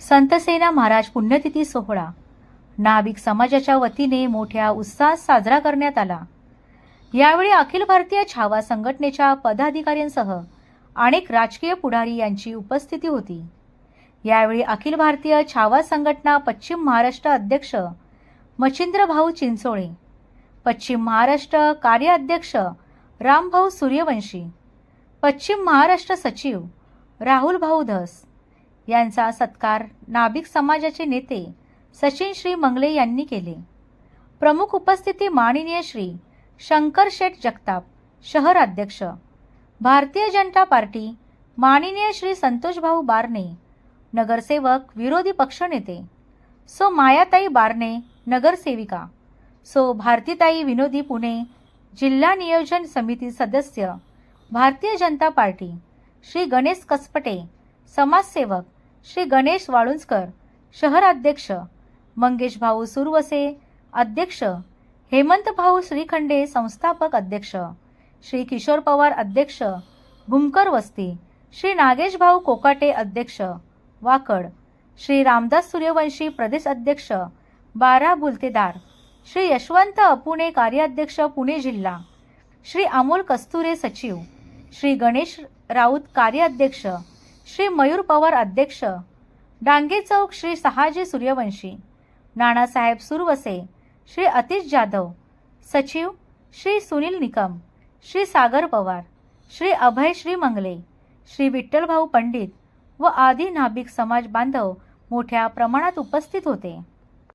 संतसेना महाराज पुण्यतिथी सोहळा. नाभिक समाजाच्या वतीने मोठ्या उत्साहात साजरा करण्यात आला. यावेळी अखिल भारतीय छावा संघटनेच्या पदाधिकाऱ्यांसह अनेक राजकीय पुढारी यांची उपस्थिती होती. यावेळी अखिल भारतीय छावा संघटना पश्चिम महाराष्ट्र अध्यक्ष मच्छिंद्रभाऊ चिंचोळे पश्चिम महाराष्ट्र कार्याध्यक्ष रामभाऊ सूर्यवंशी पश्चिम महाराष्ट्र सचिव राहुल भाऊ धस यांचा सत्कार नाभिक समाजाचे नेते सचिन श्री मंगले यांनी केले. प्रमुख उपस्थिती माननीय श्री शंकर शेठ जगताप शहर अध्यक्ष. भारतीय जनता पार्टी माननीय श्री संतोषभाऊ बारणे नगरसेवक विरोधी पक्षनेते सो मायाताई बारणे नगरसेविका. सो भारतीताई विनोदी पुणे जिल्हा नियोजन समिती सदस्य भारतीय जनता पार्टी. श्री गणेश कसपटे समाजसेवक. श्री गणेश वाळुंजकर शहराध्यक्ष मंगेशभाऊ मंगेश भाऊ सुरवसे अध्यक्ष हेमंत भाऊ श्रीखंडे संस्थापक अध्यक्ष श्री किशोर पवार अध्यक्ष भुमकर वस्ती श्री नागेश भाऊ कोकाटे अध्यक्ष वाकड श्री रामदास सूर्यवंशी प्रदेश अध्यक्ष बारा बुलतेदार श्री यशवंत अपुणे कार्याध्यक्ष पुणे जिल्हा श्री अमोल कस्तुरे सचिव श्री गणेश राऊत कार्याध्यक्ष श्री मयूर पवार अध्यक्ष डांगे चौक श्री सहाजी सूर्यवंशी नानासाहेब सुरवसे श्री अतिश जाधव सचिव श्री सुनील निकम श्री सागर पवार श्री अभय श्री मंगले श्री विठ्ठलभाऊ पंडित व आदी नाभिक समाज बांधव मोठ्या प्रमाणात उपस्थित होते.